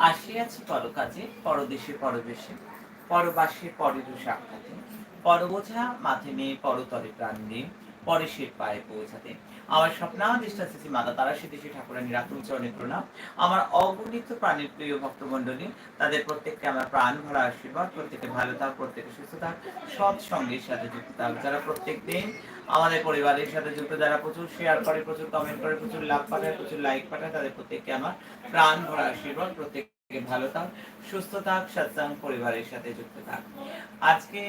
আসিয়াছি পরকাজে পরদেশে পরবেশে পরবাসে পরের সাক্ষাতে পরবোঝা মাথে নিয়ে পরতরে প্রাণ। দিয়ে পরেশের পায়ে পৌঁছাতে। আমার স্বপ্নাদিষ্ঠা শ্রী মাতা, তারা দেশী ঠাকুরানী রাতুল চরণে প্রণাম। আমার অগণিত প্রাণীর প্রিয় ভক্তমণ্ডলী, তাদের প্রত্যেককে আমার প্রাণ ভরা আশীর্বাদ। প্রত্যেকে ভালো থাক, প্রত্যেকে সুস্থ থাক। সৎ সঙ্গের সাথে যুক্ত থাক। যারা প্রত্যেক দিন আমাদের পরিবারের সাথে যুক্ত, যারা প্রচুর শেয়ার করে, প্রচুর কমেন্ট করে, প্রচুর লাভ পাঠায়, প্রচুর লাইক পাঠায়, তাদের প্রত্যেককে আমার প্রাণ ভরা আশীর্বাদ। প্রত্যেক ভালো থাক, সুস্থ থাক, সৎসাং পরিবারের সাথে যুক্ত থাক। আজকে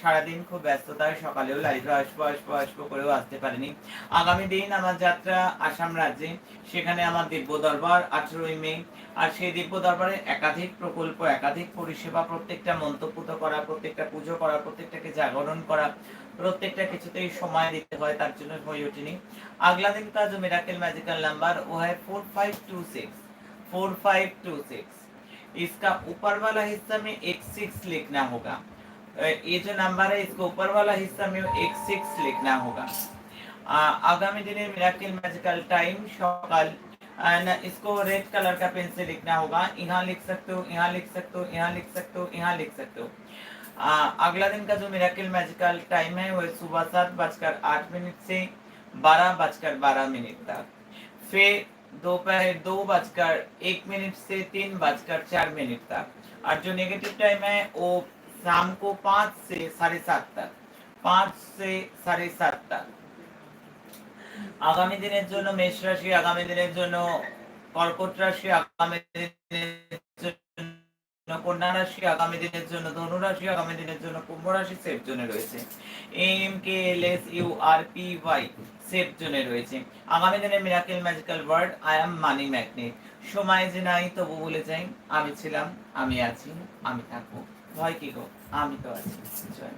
সারাদিন খুব ব্যস্ততায় সকালেও লাইভে আসব আসব আসব করেও আসতে পারিনি। আগামী দিন আমার যাত্রা আসাম রাজ্যে, সেখানে আমার দিব্য দরবার আঠেরোই মে, আর সেই দিব্য দরবারে একাধিক প্রকল্প, একাধিক পরিষেবা, প্রত্যেকটা মন্তব্য করা, প্রত্যেকটা পুজো করা, প্রত্যেকটাকে জাগরণ করা, প্রত্যেকটা কিছুতেই সময় দিতে হয়, তার জন্য হয়ে ওঠেনি। আগলা দিন কাজ মেরাকেল ম্যাজিক্যাল নাম্বার ও হয় four five two six. Four five two six. इसका ऊपर वाला हिस्सा में एक सिक्स लिखना होगा। ये जो नंबर है, इसको ऊपर वाला हिस्सा में एक सिक्स लिखना होगा। आगामी दिन मिराकल मैजिकल टाइम सकाल इसको रेड कलर का पेन से लिखना होगा। यहाँ लिख सकते हो, यहाँ लिख सकते हो, यहाँ लिख सकते हो, यहाँ लिख सकते हो। अगला दिन का जो मिराकल मैजिकल टाइम है, वो सुबह सात बजकर आठ मिनट से बारह बजकर बारह मिनट तक। फिर दोपहर दो बजकर एक मिनट से तीन बजकर चार मिनट तक और जो नेगेटिव टाइम है वो शाम को पाँच से साढ़े सात तक पाँच से साढ़े सात तक আগামী দিনের জন্য মেষ রাশি আগামী দিনের জন্য কর্কট রাশি আগামী দিনের জন্য কন্যা রাশি আগামী দিনের জন্য ধনু রাশি আগামী দিনের জন্য কুম্ভ রাশি সেফ জোনে রয়েছে M K L S U R P Y safe জোনে রয়েছে। আগামী দিনে miracle magical word, I am money magnet. সময় যে নাই, তবু বলে যাই, আমি ছিলাম, আমি আছি, আমি থাকব। ভয় কি গো? আমি তো আছি, জয়।